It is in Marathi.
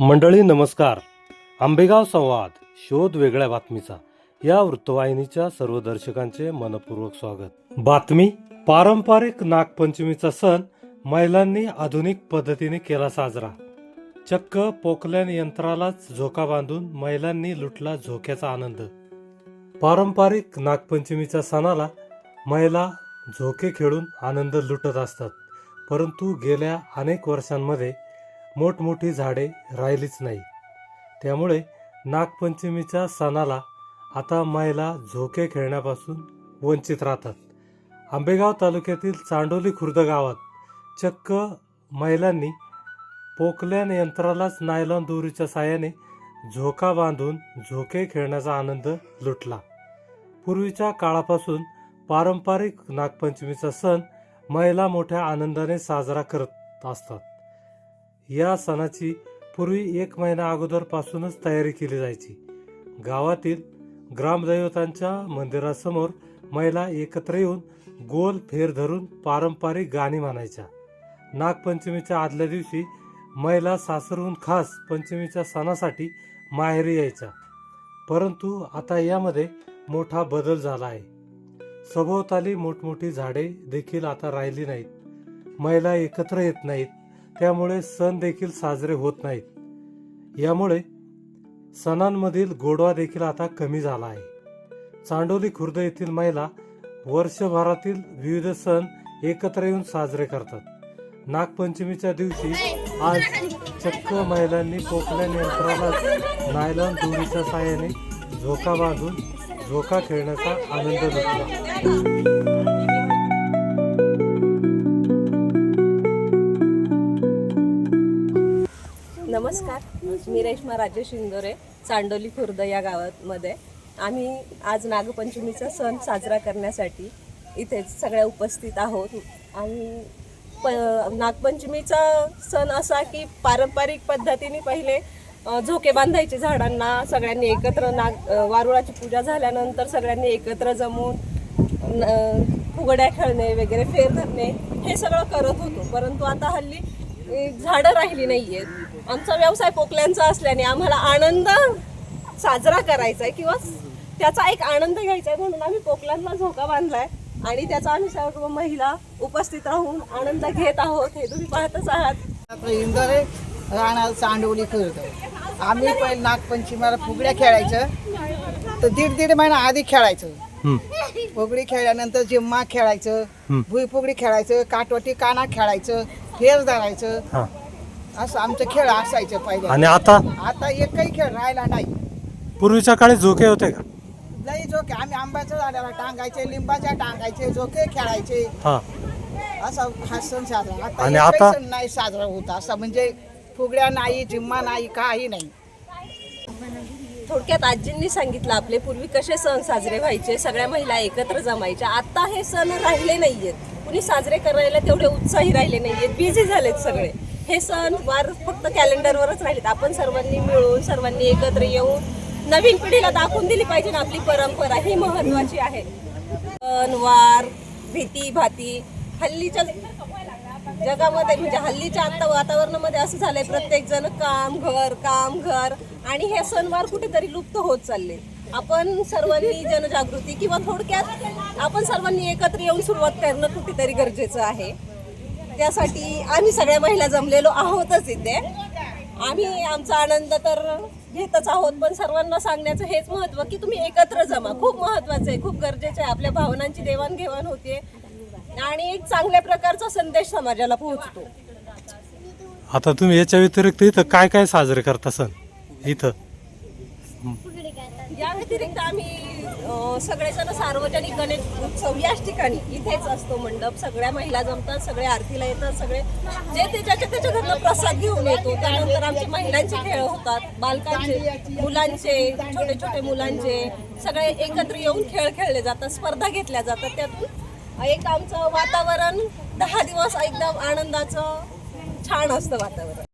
मंडळी नमस्कार. आंबेगाव संवाद शोध वेगळ्या बातमीचा. या वृत्तवाहिनीच्या सर्व दर्शकांचे मनपूर्वक स्वागत. बातमी पारंपरिक नागपंचमीचा सण महिलांनी आधुनिक पद्धतीने केला साजरा. चक्क पोकल्यान यंत्रालाच झोका बांधून महिलांनी लुटला झोक्याचा आनंद. पारंपरिक नागपंचमीच्या सणाला महिला झोके खेळून आनंद लुटत असतात. परंतु गेल्या अनेक वर्षांमध्ये मोठमोठी झाडे राहिलीच नाही. त्यामुळे नागपंचमीच्या सणाला आता महिला झोके खेळण्यापासून वंचित राहतात. आंबेगाव तालुक्यातील चांडोली खुर्द गावात चक्क महिलांनी पोकल्यान यंत्रालाच नायलॉन दोरीच्या साह्याने झोका बांधून झोके खेळण्याचा आनंद लुटला. पूर्वीच्या काळापासून पारंपरिक नागपंचमीचा सण महिला मोठ्या आनंदाने साजरा करत असतात. या सणाची पूर्वी एक महिना अगोदरपासूनच तयारी केली जायची. गावातील ग्रामदैवतांच्या मंदिरासमोर महिला एकत्र येऊन गोल फेर धरून पारंपरिक गाणी म्हणायच्या. नागपंचमीच्या आदल्या दिवशी महिला सासरहून खास पंचमीच्या सणासाठी माहेरी यायच्या. परंतु आता यामध्ये मोठा बदल झाला आहे. सभोवताली मोठमोठी झाडे देखील आता राहिली नाहीत. महिला एकत्र येत नाहीत. त्यामुळे सण देखील साजरे होत नाहीत. यामुळे सणांमधील गोडवा देखील आता कमी झाला आहे. चांडोली खुर्द येथील महिला वर्षभरातील विविध सण एकत्र येऊन साजरे करतात. नागपंचमीच्या दिवशी आज चक्क महिलांनी पोकल्या यंत्राला नायलॉन दोरीच्या साहाय्याने झोका बांधून झोका खेळण्याचा आनंद लुटला. नमस्कार. मी रेश्मा राजेश इंदोरे चांडोली खुर्द या गावामध्ये. आम्ही आज नागपंचमीचा सण साजरा करण्यासाठी इथे सगळ्या उपस्थित आहोत. आणि प नागपंचमीचा सण असा की पारंपरिक पद्धतीने पहिले झोके बांधायचे झाडांना सगळ्यांनी एकत्र नाग वारुळाची पूजा झाल्यानंतर सगळ्यांनी एकत्र जमून न- फुगड्या खेळणे वगैरे फेर धरणे हे सगळं करत होतो. परंतु आता हल्ली झाडं राहिली नाही आहेत आमचा व्यवसाय पोकल्यांचा असल्याने आम्हाला आनंद साजरा करायचा आहे किंवा त्याचा एक आनंद घ्यायचा आहे म्हणून आम्ही पोकल्यांना झोका बांधलाय आणि त्याचा आम्ही सर्व महिला उपस्थित राहून आनंद घेत आहोत. हे तुम्ही पाहतच आहात. आता इंदोरे राहणार चांडवली करतो आम्ही पहिले नागपंचमीला फुगड्या खेळायचं. तर दीड दीड महिना आधी खेळायचं. फुगडी खेळल्यानंतर जिम्मा खेळायचं. भुईफुगडी खेळायचं. काटवटी काना खेळायचं. फेर धरायचं. हा. असं आमचं खेळ असायचं पहिले आणि आता? आता एकही खेळ राहिला नाही. पूर्वीच्या काळी झोके होते का? लई झोके. आम्ही आंब्याच्या झाडाला टांगायचे लिंबाच्या टांगायचे झोके खेळायचे. हा. असा हा सण साजरा आता आणि एकही आता? सण नाही साजरा होत. असा म्हणजे फुगड्या नाही जिम्मा नाही काही नाही. थोडक्यात आजींनी सांगितलं आपले पूर्वी कसे सण साजरे व्हायचे सगळ्या महिला एकत्र जमायच्या. आता हे सण राहिले नाहीयेत. कुणी साजरे करायला तेवढे उत्साही राहिले नाही आहेत बिझी झालेत सगळे. हे सण वार फक्त कॅलेंडरवरच राहिलेत. आपण सर्वांनी मिळून सर्वांनी एकत्र येऊन नवीन पिढीला दाखवून दिली पाहिजे ना आपली परंपरा. ही महत्वाची आहे. सण वार भीती भाती हल्लीच्या जगामध्ये म्हणजे हल्लीच्या आता वातावरणामध्ये असं झालंय प्रत्येक जण काम घर काम घर आणि हे सणवार कुठेतरी लुप्त होत चालले आपण सर्वांनी जनजागृती किंवा थोडक्यात आपण सर्वांनी एकत्र येऊन सुरुवात करणं कुठेतरी गरजेचं आहे. त्यासाठी आम्ही सगळ्या महिला जमलेलो आहोतच इथे. आम्ही आमचा आनंद तर घेतच आहोत पण सर्वांना सांगण्याचं हेच महत्त्व की तुम्ही एकत्र जमा. खूप महत्त्वाचं आहे खूप गरजेचं आहे. आपल्या भावनांची देवाणघेवाण होते. आणि एक चांगल्या प्रकारचा संदेश समाजाला पोहोचतो. आता तुम्ही याच्या व्यतिरिक्त इथं काय काय साजरे करता सण? इथं. या व्यतिरिक्त आम्ही सगळेजण सार्वजनिक गणेश उत्सव याच ठिकाणी इथेच असतो मंडप. सगळ्या महिला जमतात सगळे आरतीला येतात सगळे जे ते ज्याच्या त्याच्या घरनं प्रसाद घेऊन येतो. त्यानंतर आमचे महिलांचे खेळ होतात बालकांचे मुलांचे छोटे छोटे मुलांचे. सगळे एकत्र येऊन खेळ खेळले जातात स्पर्धा घेतल्या जातात. त्यातून एक आमचं वातावरण दहा दिवस एकदम आनंदाचं छान असतं वातावरण.